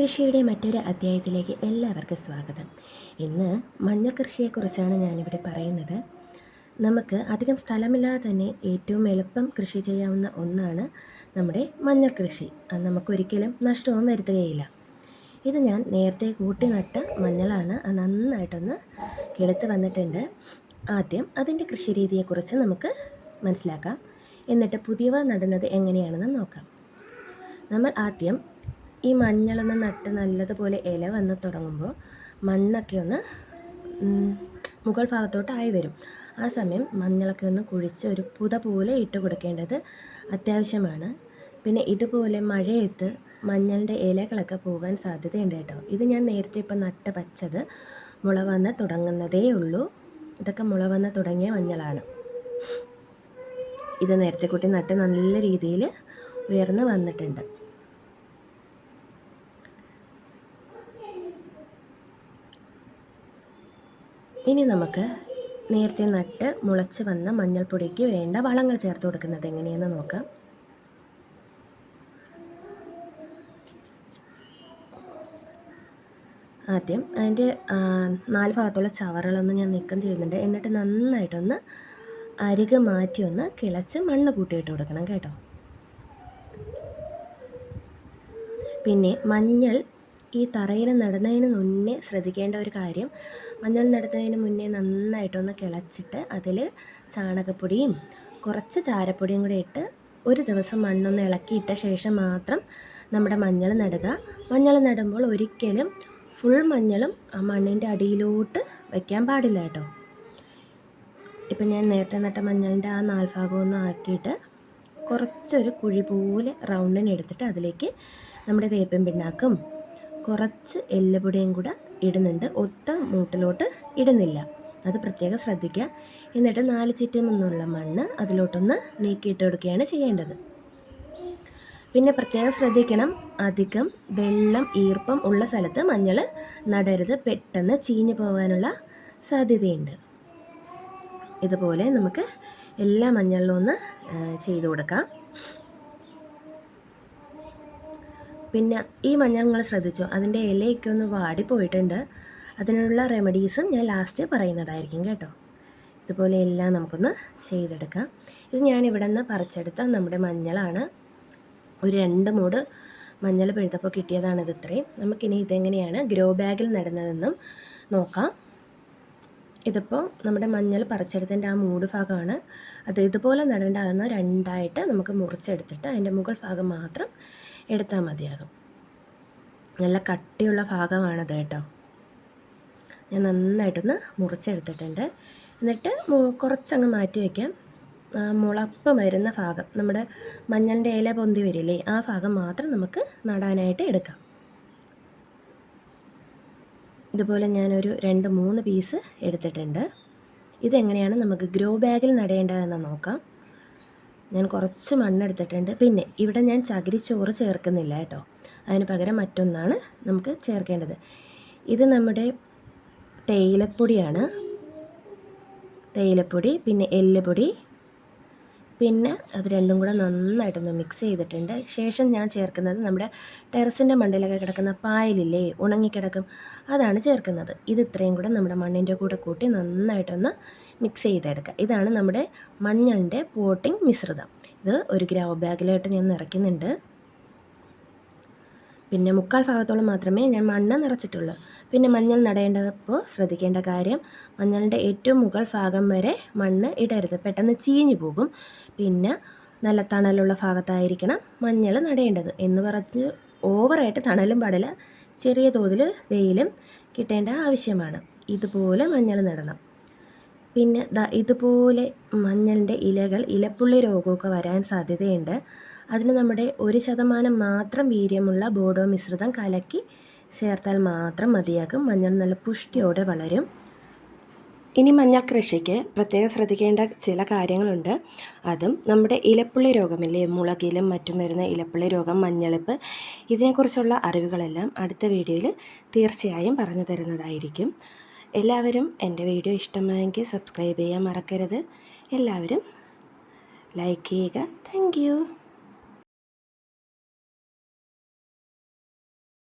കൃഷിയുടെ മറ്റൊരു അധ്യായത്തിലേക്ക് എല്ലാവർക്കും സ്വാഗതം. ഇന്ന് മഞ്ഞൾ കൃഷിയെക്കുറിച്ചാണ് ഞാനിവിടെ പറയുന്നത്. നമുക്ക് അധികം സ്ഥലമില്ലാതെ തന്നെ ഏറ്റവും എളുപ്പം കൃഷി ചെയ്യാവുന്ന ഒന്നാണ് നമ്മുടെ മഞ്ഞൾ കൃഷി അത് നമുക്കൊരിക്കലും നഷ്ടവും വരുത്തുകയില്ല. ഇത് ഞാൻ നേരത്തെ കൂട്ടി നട്ട മഞ്ഞളാണ്. അത് നന്നായിട്ടൊന്ന് കിളുത്ത് വന്നിട്ടുണ്ട്. ആദ്യം അതിന്റെ കൃഷി രീതിയെക്കുറിച്ച് നമുക്ക് മനസ്സിലാക്കാം. എന്നിട്ട് പുതിയവ നടുന്നത് എങ്ങനെയാണെന്ന് നോക്കാം. നമ്മൾ ആദ്യം ഈ മഞ്ഞളൊന്ന് നട്ട് നല്ലതുപോലെ ഇല വന്ന് തുടങ്ങുമ്പോൾ മണ്ണൊക്കെ ഒന്ന് മുകൾ ഭാഗത്തോട്ടായി വരും. ആ സമയം മഞ്ഞളൊക്കെ ഒന്ന് കുഴിച്ച് ഒരു പുത പോലെ ഇട്ട് കൊടുക്കേണ്ടത് അത്യാവശ്യമാണ്. പിന്നെ ഇതുപോലെ മഴയത്ത് മഞ്ഞളുടെ ഇലകളൊക്കെ പോകാൻ സാധ്യതയുണ്ട് കേട്ടോ. ഇത് ഞാൻ നേരത്തെ ഇപ്പം നട്ട് പച്ചത് മുള വന്ന് തുടങ്ങുന്നതേ ഉള്ളൂ. ഇതൊക്കെ മുള വന്ന് തുടങ്ങിയ മഞ്ഞളാണ്. ഇത് നേരത്തെ കൂട്ടി നട്ട് നല്ല രീതിയിൽ ഉയർന്ന് വന്നിട്ടുണ്ട്. ഇനി നമുക്ക് നേരത്തെ നട്ട് മുളച്ച് വന്ന മഞ്ഞൾപ്പൊടിക്ക് വേണ്ട വളങ്ങൾ ചേർത്ത് കൊടുക്കുന്നത് എങ്ങനെയെന്ന് നോക്കാം. ആദ്യം അതിന്റെ നാല് ഭാഗത്തുള്ള ചവറുകളൊന്ന് ഞാൻ നീക്കം ചെയ്യുന്നുണ്ട്. എന്നിട്ട് നന്നായിട്ടൊന്ന് അരികെ മാറ്റി ഒന്ന് കിളച്ച് മണ്ണ് കൂട്ടിയിട്ട് കൊടുക്കണം കേട്ടോ. പിന്നെ മഞ്ഞൾ ഈ തറയിൽ നടുന്നതിന് മുന്നേ ശ്രദ്ധിക്കേണ്ട ഒരു കാര്യം മഞ്ഞൾ നടുന്നതിന് മുന്നേ നന്നായിട്ടൊന്ന് കിളച്ചിട്ട് അതിൽ ചാണകപ്പൊടിയും കുറച്ച് ചാരപ്പൊടിയും കൂടി ഇട്ട് ഒരു ദിവസം മണ്ണൊന്ന് ഇളക്കിയിട്ട ശേഷം മാത്രം നമ്മുടെ മഞ്ഞൾ നടുക. മഞ്ഞൾ നടുമ്പോൾ ഒരിക്കലും ഫുൾ മഞ്ഞളും ആ മണ്ണിന്റെ അടിയിലോട്ട് വയ്ക്കാൻ പാടില്ല കേട്ടോ. ഇപ്പം ഞാൻ നേരത്തെ നട്ട മഞ്ഞളിന്റെ ആ നാൽഭാഗമൊന്നും ആക്കിയിട്ട് കുറച്ചൊരു കുഴി പോലെ റൗണ്ടിന് എടുത്തിട്ട് അതിലേക്ക് നമ്മുടെ വേപ്പിൻ പിണ്ണാക്കും കുറച്ച് എല്ലുപൊടിയും കൂടെ ഇടുന്നുണ്ട്. ഒത്ത മൂട്ടിലോട്ട് ഇടുന്നില്ല. അത് പ്രത്യേകം ശ്രദ്ധിക്കുക. എന്നിട്ട് നാല് ചുറ്റും നിന്നുള്ള മണ്ണ് അതിലോട്ടൊന്ന് നീക്കിയിട്ട് കൊടുക്കുകയാണ് ചെയ്യേണ്ടത്. പിന്നെ പ്രത്യേകം ശ്രദ്ധിക്കണം. അധികം വെള്ളം ഈർപ്പം ഉള്ള സ്ഥലത്ത് മഞ്ഞൾ നടരുത്. പെട്ടെന്ന് ചീഞ്ഞു പോകാനുള്ള സാധ്യതയുണ്ട്. ഇതുപോലെ നമുക്ക് എല്ലാ മഞ്ഞളിലും ഒന്ന് ചെയ്തു കൊടുക്കാം. പിന്നെ ഈ മഞ്ഞൾ നിങ്ങൾ ശ്രദ്ധിച്ചോ? അതിന്റെ ഇലയൊക്കെ ഒന്ന് വാടിപ്പോയിട്ടുണ്ട് അതിനുള്ള റെമഡീസും ഞാൻ ലാസ്റ്റ് പറയുന്നതായിരിക്കും കേട്ടോ. ഇതുപോലെ എല്ലാം നമുക്കൊന്ന് ചെയ്തെടുക്കാം. ഇത് ഞാൻ ഇവിടെ നിന്ന് പറിച്ചെടുത്ത നമ്മുടെ മഞ്ഞളാണ്. ഒരു രണ്ട് മൂട് മഞ്ഞൾ പിഴുത്തപ്പോൾ കിട്ടിയതാണ് ഇത് ഇത്രയും. നമുക്കിനി ഇതെങ്ങനെയാണ് ഗ്രോ ബാഗിൽ നടുന്നതെന്നും നോക്കാം. ഇതിപ്പോൾ നമ്മുടെ മഞ്ഞൾ പറിച്ചെടുത്തതിന്റെ ആ മൂട് ഭാഗമാണ്. അത് ഇതുപോലെ നടേണ്ടതെന്ന് രണ്ടായിട്ട് നമുക്ക് മുറിച്ചെടുത്തിട്ട് അതിന്റെ മുകൾ ഭാഗം മാത്രം എടുത്താൽ മതിയാകും. നല്ല കട്ടിയുള്ള ഭാഗമാണത് കേട്ടോ. ഞാൻ നന്നായിട്ടൊന്ന് മുറിച്ചെടുത്തിട്ടുണ്ട്. എന്നിട്ട് കുറച്ചങ്ങ് മാറ്റി വയ്ക്കാം. മുളപ്പ് വരുന്ന ഭാഗം നമ്മുടെ മഞ്ഞളിന്റെ ഇല പൊന്തി വരില്ലേ ആ ഭാഗം മാത്രം നമുക്ക് നടാനായിട്ട് എടുക്കാം. ഇതുപോലെ ഞാനൊരു രണ്ട് മൂന്ന് പീസ് എടുത്തിട്ടുണ്ട്. ഇതെങ്ങനെയാണ് നമുക്ക് ഗ്രോ ബാഗിൽ നടേണ്ടതെന്ന് നോക്കാം. ഞാൻ കുറച്ച് മണ്ണെടുത്തിട്ടുണ്ട്. പിന്നെ ഇവിടെ ഞാൻ ചകിരിച്ചോറ് ചേർക്കുന്നില്ല കേട്ടോ. അതിന് പകരം മറ്റൊന്നാണ് നമുക്ക് ചേർക്കേണ്ടത്. ഇത് നമ്മുടെ തേയിലപ്പൊടിയാണ്. തേയിലപ്പൊടി പിന്നെ എല്ലുപൊടി പിന്നെ അത് രണ്ടും കൂടെ നന്നായിട്ടൊന്ന് മിക്സ് ചെയ്തിട്ടുണ്ട്. ശേഷം ഞാൻ ചേർക്കുന്നത് നമ്മുടെ ടെറസിന്റെ മണ്ടയിലൊക്കെ കിടക്കുന്ന പായലില്ലേ ഉണങ്ങിക്കിടക്കും അതാണ് ചേർക്കുന്നത്. ഇത് ഇത്രയും കൂടെ നമ്മുടെ മണ്ണിന്റെ കൂടെ കൂട്ടി നന്നായിട്ടൊന്ന് മിക്സ് ചെയ്തെടുക്കുക. ഇതാണ് നമ്മുടെ മഞ്ഞളിന്റെ പോട്ടിംഗ് മിശ്രിതം. ഇത് ഒരു ഗ്രൗ ബാഗിലായിട്ട് ഞാൻ നിറയ്ക്കുന്നുണ്ട്. പിന്നെ മുക്കാൽ ഭാഗത്തോളം മാത്രമേ ഞാൻ മണ്ണ് നിറച്ചിട്ടുള്ളൂ. പിന്നെ മഞ്ഞൾ നടേണ്ടപ്പോൾ ശ്രദ്ധിക്കേണ്ട കാര്യം മഞ്ഞളിന്റെ ഏറ്റവും മുകൾ ഭാഗം വരെ മണ്ണ് ഇടരുത്. പെട്ടെന്ന് ചീഞ്ഞു പോകും. പിന്നെ നല്ല തണലുള്ള ഭാഗത്തായിരിക്കണം മഞ്ഞൾ നടേണ്ടത്. എന്ന് പറച്ച് ഓവറായിട്ട് തണലും പടല ചെറിയ തോതിൽ വെയിലും കിട്ടേണ്ട ആവശ്യമാണ്. ഇതുപോലെ മഞ്ഞൾ നടണം. പിന്നെ ഇതുപോലെ മഞ്ഞളിന്റെ ഇലകൾ ഇലപ്പുള്ളി രോഗമൊക്കെ വരാൻ സാധ്യതയുണ്ട്. അതിന് നമ്മുടെ ഒരു ശതമാനം മാത്രം വീര്യമുള്ള ബോഡോ മിശ്രിതം കലക്കി ചേർത്താൽ മാത്രം മതിയാകും. മഞ്ഞൾ നല്ല പുഷ്ടിയോടെ വളരും. ഇനി മഞ്ഞൾ കൃഷിക്ക് പ്രത്യേകം ശ്രദ്ധിക്കേണ്ട ചില കാര്യങ്ങളുണ്ട്. അതും നമ്മുടെ ഇലപ്പുള്ളി രോഗമില്ലേ? മുളകിലും മറ്റും വരുന്ന ഇലപ്പുള്ളി രോഗം മഞ്ഞളിപ്പ് ഇതിനെക്കുറിച്ചുള്ള അറിവുകളെല്ലാം അടുത്ത വീഡിയോയിൽ തീർച്ചയായും പറഞ്ഞു തരുന്നതായിരിക്കും. എല്ലാവരും എന്റെ വീഡിയോ ഇഷ്ടമായെങ്കിൽ സബ്സ്ക്രൈബ് ചെയ്യാൻ മറക്കരുത്. എല്ലാവരും ലൈക്ക് ചെയ്യുക. താങ്ക്